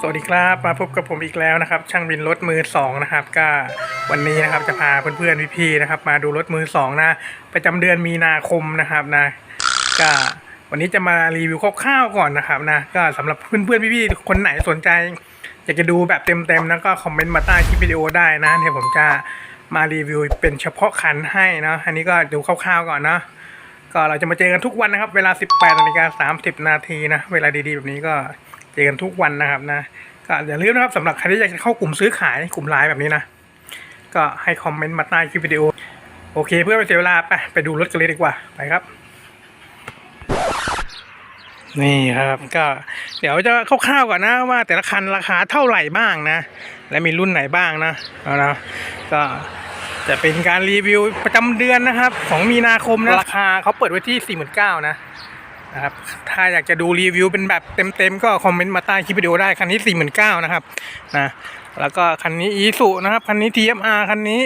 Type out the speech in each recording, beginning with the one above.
สวัสดีครับมาพบกับผมอีกแล้วนะครับ ช่างบินรถมือสองนะครับก็วันนี้นะครับจะพาเพื่อนๆพี่ๆนะครับ มาดูรถมือสองนะประจำเดือนมีนาคมนะครับนะก็วันนี้จะมารีวิวคร่าวๆก่อนนะครับนะก็สำหรับเพื่อนๆพี่ๆคนไหนสนใจ อยากจะดูแบบเต็มๆนะก็คอมเมนต์มาใต้คลิปวิดีโอได้นะเดี๋ยวผมจะมารีวิวเป็นเฉพาะคันให้นะอันนี้ก็ดูคร่าวๆก่อนนะก็เราจะมาเจอกันทุกวันนะครับ เวลา 18นาฬิกา30นาทีนะเวลาดีๆแบบนี้ก็ เจอกันทุกวันนะครับนะก็อย่าลืมนะครับสำหรับใครที่อยากจะเข้ากลุ่มซื้อขายกลุ่มไลน์แบบนี้นะ ก็ให้คอมเมนต์มาใต้คลิปวิดีโอ โอเค เพื่อไม่เสียเวลาไปไปดูรถกันเลยดีกว่าไปครับ นี่ครับก็เดี๋ยวจะคร่าวๆก่อนนะว่าแต่ละคันราคาเท่าไหร่บ้างนะ และมีรุ่นไหนบ้างนะเอานะก็จะเป็นการรีวิวประจำเดือนนะครับ ของมีนาคมนะราคาเขาเปิดไว้ที่ 49,000นะ นะครับ ถ้าอยากจะดูรีวิวเป็นแบบเต็มๆ ก็คอมเมนต์มาใต้คลิปวิดีโอได้ คันนี้49,000นะครับนะแล้วก็คันนี้อีสุนะครับคันนี้ TMR คันนี้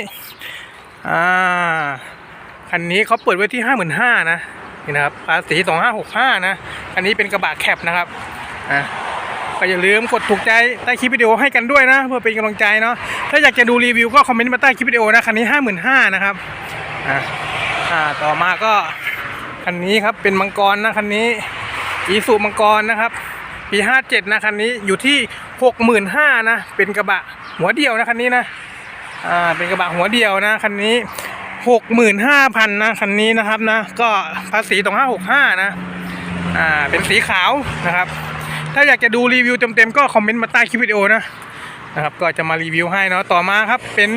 อ่าคันนี้เขาเปิดไว้ที่55,000นห้านะนี่นะครับภาษี2565นะคันนี้เป็นกระบะแคปนะครับอ่าก็อย่าลืมกดถูกใจใต้คลิปวิดีโอให้กันด้วยนะเพื่อเป็นกำลังใจเนาะถ้าอยากจะดูรีวิวก็คอมเมนต์มาใต้คลิปวิดีโอนะคันนี้ห้าหมื่นห้านะครับอ่าต่อมาก็ คันนี้ครับเป็นมังกรนะคันนี้อีสุมังกรนะครับ ปีห้าเจ็ดนะคันนี้อยู่ที่หกหมื่นห้านะเป็นกระบะหัวเดียวนะคันนี้นะอ่าเป็นกระบะหัวเดียวนะคันนี้หกหมื่นห้าพันนะคันนี้นะครับนะก็ภาษีตรงห้าหกห้านะอ่าเป็นสีขาวนะครับ ถ้าอยากจะดูรีวิวเต็มๆก็คอมเมนต์มาใต้คลิปวิดีโอนะนะครับก็จะมารีวิวให้เนาะต่อมาครับเป็น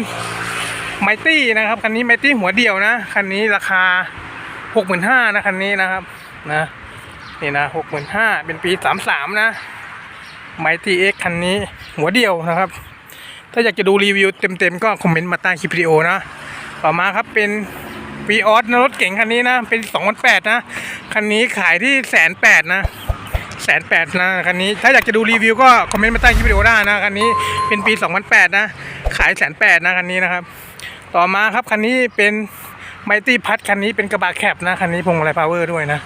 ไมตี้นะครับคันนี้ไมตี้หัวเดียวนะคันนี้ราคา หกหมื่นห้านะคันนี้นะครับนะนี่นะหกหมื่นห้าเป็นปีสามสามนะไมตี้เอ็กคันนี้หัวเดียวนะครับ ถ้าอยากจะดูรีวิวเต็มๆ ก็คอมเมนต์มาใต้คลิปวิดีโอนะ ต่อมาครับเป็นวีออสนะรถเก๋งคันนี้นะ เป็นสองพันแปดนะ คันนี้ขายที่แสนแปดนะแสนแปดนะคันนี้ถ้าอยากจะดูรีวิวก็คอมเมนต์มาใต้คลิปวิดีโอได้นะคันนี้เป็นปี 2008 นะ ขายแสนแปดนะคันนี้นะครับ ต่อมาครับคันนี้เป็น ไมตี้พัทคันนี้เป็นกระบะแคบนะคันนี้พวงมาลัยพาวเวอร์ด้วยนะ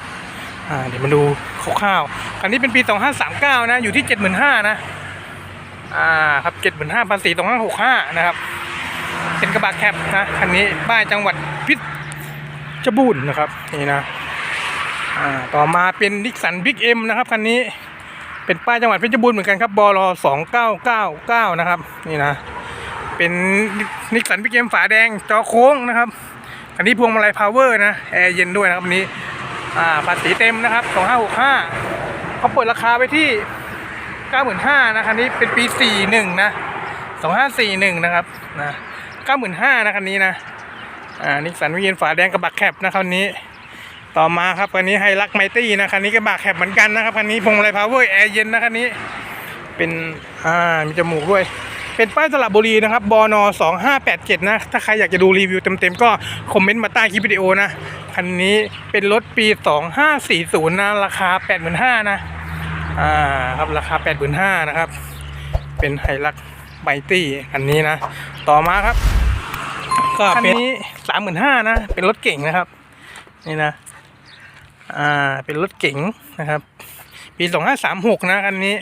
อ่าเดี๋ยวมาดูคร่าวๆคันนี้เป็นปี 2539 นะ อยู่ที่ 75,000นะอ่าครับ75,000ภาษี2565 นะครับ เป็นกระบะแคบนะคันนี้ป้ายจังหวัดพิจบูรณ์นะครับนี่นะอ่าต่อมาเป็นนิสสันบิ๊กเอ็มนะครับคันนี้เป็นป้ายจังหวัดเพชรบูรณ์เหมือนกันครับบลสองเก้าเก้าเก้านะครับ นี่นะ เป็นนิสสันบิ๊กเอ็มฝาแดงจอโค้งนะครับ คันนี้พวงมาลัยพาวเวอร์นะแอร์เย็นด้วยนะครับอันนี้อ่าภาษีเต็มนะครับสองห้าหกห้าเขาเปิดราคาไปที่เก้าหมื่นห้านะคันนี้เป็นปีสี่หนึ่งนะสองห้าสี่หนึ่งนะครับนะเก้าหมื่นห้านะคันนี้นะอ่านิสสันบิ๊กเอ็มฝาแดงกระบะแคบนะคันนี้ ต่อมาครับคันนี้ไฮรักไมตี้นะคันนี้กระบะแคบเหมือนกันนะครับคันนี้พวงมาลัยพาวเวอร์แอร์เย็นนะคันนี้ เป็นอ่ามีจมูกด้วย เป็นป้ายสระบุรีนะครับบนสองห้าแปดเจ็ดนะ ถ้าใครอยากจะดูรีวิวเต็มๆ ก็คอมเมนต์มาใต้คลิปวิดีโอนะ คันนี้เป็นรถปีสองห้าสี่ศูนย์นะ ราคาแปดหมื่นห้านะ อ่าครับราคาแปดหมื่นห้านะครับ เป็นไฮรักไมตี้คันนี้นะ ต่อมาครับ ก็คันนี้สามหมื่นห้านะ เป็นรถเก่งนะครับ นี่นะ อ่า เป็นรถเก๋งนะครับ ปีสองห้าสามหกนะคันนี้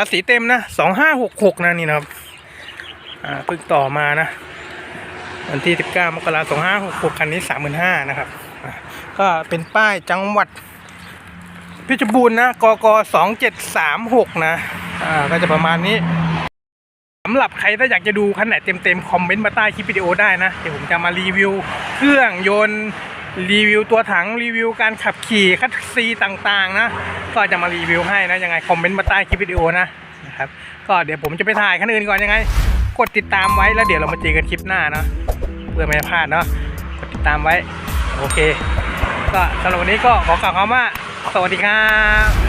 ภาษีเต็มนะสองห้าหกหกนะนี่นะครับอ่าเพิ่งต่อมานะ วันที่สิบเก้ามกราสองห้าหกหกคันนี้สามหมื่นห้านะครับก็เป็นป้ายจังหวัดเพชรบูรณ์นะกกสองเจ็ดสามหกนะอ่าก็จะประมาณนี้สำหรับใครถ้าอยากจะดูคันไหนเต็มๆคอมเมนต์มาใต้คลิปวิดีโอได้นะ เดี๋ยวผมจะมารีวิวเครื่องยนต์รีวิวตัวถังรีวิวการขับขี่คัตซีต่างๆนะ ก็จะมารีวิวให้นะยังไงคอมเมนต์มาใต้คลิปวิดีโอนะนะครับก็เดี๋ยวผมจะไปถ่ายคันอื่นก่อนยังไง กดติดตามไว้แล้วเดี๋ยวเรามาเจอกันคลิปหน้าเนาะเพื่อไม่พลาดเนาะกดติดตามไว้โอเค ก็สำหรับวันนี้ก็ขอกล่าวคำว่าสวัสดีครับ